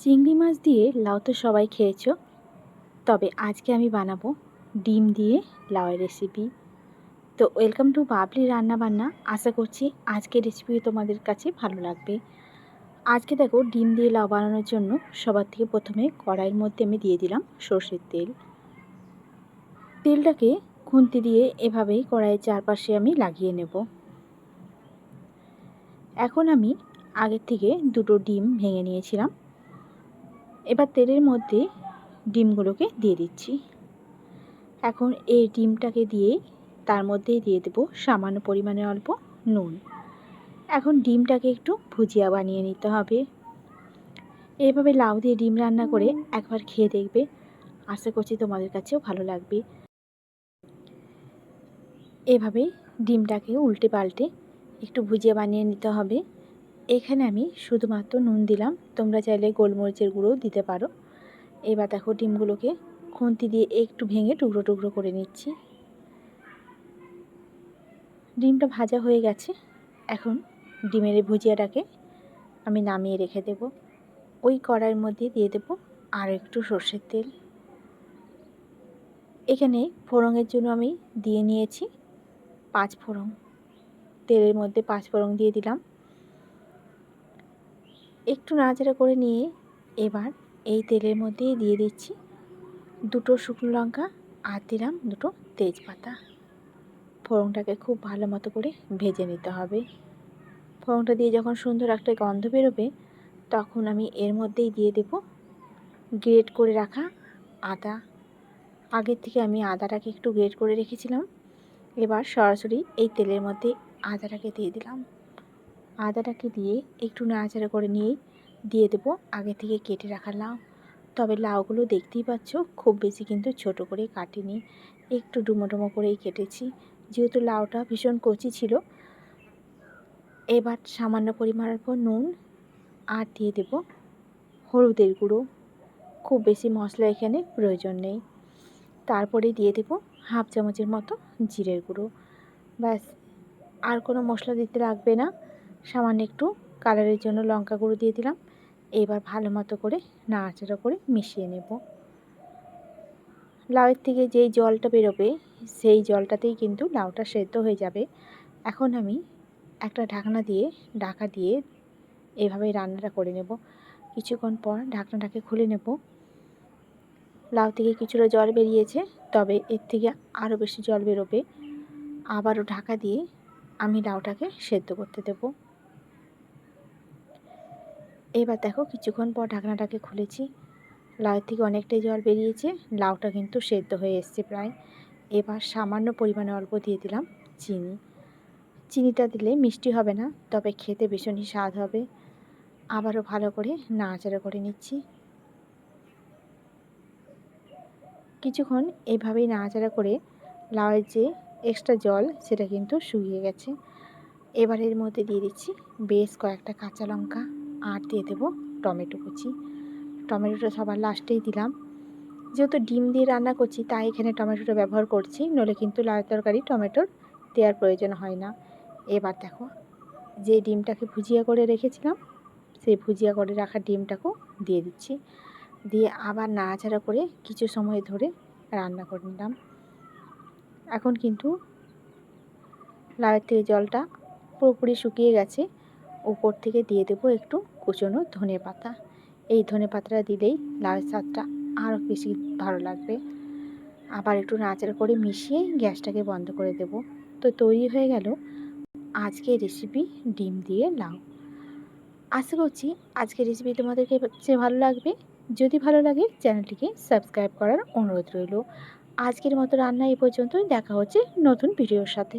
চিংড়ি মাছ দিয়ে লাউ তো সবাই খেয়েছ। তবে আজকে আমি বানাবো ডিম দিয়ে লাউয়ের রেসিপি তো ওয়েলকাম টু বাবলি রান্না বান্না আশা করছি আজকের রেসিপি তোমাদের কাছে ভালো লাগবে। আজকে দেখো ডিম দিয়ে লাউ বানানোর জন্য সবার থেকে প্রথমে কড়াইয়ের মধ্যে আমি দিয়ে দিলাম সর্ষের তেল। তেলটাকে খুন্তি দিয়ে এভাবেই কড়াইয়ের চারপাশে আমি লাগিয়ে নেব। এখন আমি আগের থেকে দুটো ডিম ভেঙে নিয়েছিলাম। এবার তেলের মধ্যে ডিমগুলোকে দিয়ে দিচ্ছি। এখন এই ডিমটাকে দিয়ে তার মধ্যেই দিয়ে দেব সামান্য পরিমাণে অল্প নুন। এখন ডিমটাকে একটু ভুজিয়া বানিয়ে নিতে হবে। এভাবে লাউ দিয়ে ডিম রান্না করে একবার খেয়ে দেখবে। আশা করছি তোমাদের কাছেও ভালো লাগবে। এভাবে ডিমটাকে উল্টে পাল্টে একটু ভুজিয়া বানিয়ে নিতে হবে। এখানে আমি শুধুমাত্র নুন দিলাম। তোমরা চাইলে গোলমরিচের গুঁড়োও দিতে পারো। এবার দেখো ডিমগুলোকে খুন্তি দিয়ে একটু ভেঙে টুকরো টুকরো করে নিচ্ছি। ডিমটা ভাজা হয়ে গেছে। এখন ডিমের ভুজিয়াটাকে আমি নামিয়ে রেখে দেব। ওই কড়াইয়ের মধ্যে দিয়ে দেব আর একটু সর্ষের তেল। এখানে ফোড়ঙের জন্য আমি দিয়ে নিয়েছি পাঁচ ফোড়ন। তেলের মধ্যে পাঁচ ফোড়ন দিয়ে দিলাম। একটু নাড়াচাড়া করে নিয়ে এবার এই তেলের মধ্যেই দিয়ে দিচ্ছি দুটো শুকনো লঙ্কা আর দিলাম দুটো তেজপাতা। ফোড়নটাকে খুব ভালো মতো করে ভেজে নিতে হবে। ফোড়নটা দিয়ে যখন সুন্দর একটা গন্ধ বেরোবে, তখন আমি এর মধ্যেই দিয়ে দেব গ্রেট করে রাখা আদা। আগের থেকে আমি আদাটাকে একটু গ্রেট করে রেখেছিলাম। এবার সরাসরি এই তেলের মধ্যে আদাটাকে দিয়ে দিলাম। আদাটাকে দিয়ে একটু নাড়াচাড়া করে নিয়েই দিয়ে দেবো। আগে থেকে কেটে রাখা লাউ। তবে লাউগুলো দেখতেই পাচ্ছ, খুব বেশি কিন্তু ছোট করে কাটিনি। একটু ডুমো করেই কেটেছি। যেহেতু লাউটা ভীষণ কচি ছিল, এবার সামান্য পরিমাণের পর নুন আর দিয়ে দেব হলুদের গুঁড়ো। খুব বেশি মশলা এখানে প্রয়োজন নেই। তারপরে দিয়ে দেব হাফ চামচের মতো জিরের গুঁড়ো। ব্যাস, আর কোনো মশলা দিতে লাগবে না। সামান্য একটু কালারের জন্য লঙ্কা গুঁড়ো দিয়ে দিলাম। এবার ভালো মতো করে নাড়াচাড়া করে মিশিয়ে নেব। লাউয়ের থেকে যেই জলটা বেরোবে, সেই জলটাতেই কিন্তু লাউটা সেদ্ধ হয়ে যাবে। এখন আমি একটা ঢাকনা দিয়ে, ঢাকা দিয়ে এভাবে রান্নাটা করে নেব। কিছুক্ষণ পর ঢাকনাটাকে খুলে নেব। লাউ থেকে কিছুটা জল বেরিয়েছে, তবে এর থেকে আরও বেশি জল বেরোবে। আবারও ঢাকা দিয়ে আমি লাউটাকে সেদ্ধ করতে দেবো। এবার দেখো কিছুক্ষণ পর ঢাকনাটাকে খুলেছি। লাউ থেকে অনেকটাই জল বেরিয়েছে, লাউটা কিন্তু সেদ্ধ হয়ে এসছে প্রায়। এবার সামান্য পরিমাণে অল্প দিয়ে দিলাম চিনি। চিনিটা দিলে মিষ্টি হবে না, তবে খেতে ভীষণই স্বাদ হবে। আবারও ভালো করে নাড়াচাড়া করে নিচ্ছি। কিছুক্ষণ এইভাবেই নাড়াচাড়া করে লাউয়ের যে এক্সট্রা জল, সেটা কিন্তু শুকিয়ে গেছে। এবার এর মধ্যে দিয়ে দিচ্ছি বেশ কয়েকটা কাঁচা লঙ্কা। আর দিয়ে দেবো টমেটো কুচি। টমেটোটা সবার লাস্টেই দিলাম। যেহেতু ডিম দিয়ে রান্না করছি, তাই এখানে টমেটোটা ব্যবহার করছি নলে কিন্তু লাল তরকারি, টমেটোর দেওয়ার প্রয়োজন হয় না। এবার দেখো, যে ডিমটাকে ভুজিয়া করে রেখেছিলাম, সেই ভুজিয়া করে রাখা ডিমটাকেও দিয়ে দিচ্ছি। দিয়ে আবার নাড়াচাড়া করে কিছু সময় ধরে রান্না করে নিলাম। এখন কিন্তু লাউয়ের থেকে জলটা পুরোপুরি শুকিয়ে গেছে। উপর থেকে দিয়ে দেবো একটু কুচনো ধনে পাতা। এই ধনে পাতাটা দিলেই লাল স্বাদটা আরও বেশি ভালো লাগবে। আবার একটু নাচাড়া করে মিশিয়ে গ্যাসটাকে বন্ধ করে দেব। তো তৈরি হয়ে গেল আজকে রেসিপি ডিম দিয়ে লাউ। আশা করছি আজকের রেসিপি তোমাদেরকে চেয়ে ভালো লাগবে। যদি ভালো লাগে চ্যানেলটিকে সাবস্ক্রাইব করার অনুরোধ রইল। আজকের মতো রান্না এই পর্যন্তই। দেখা হচ্ছে নতুন ভিডিওর সাথে।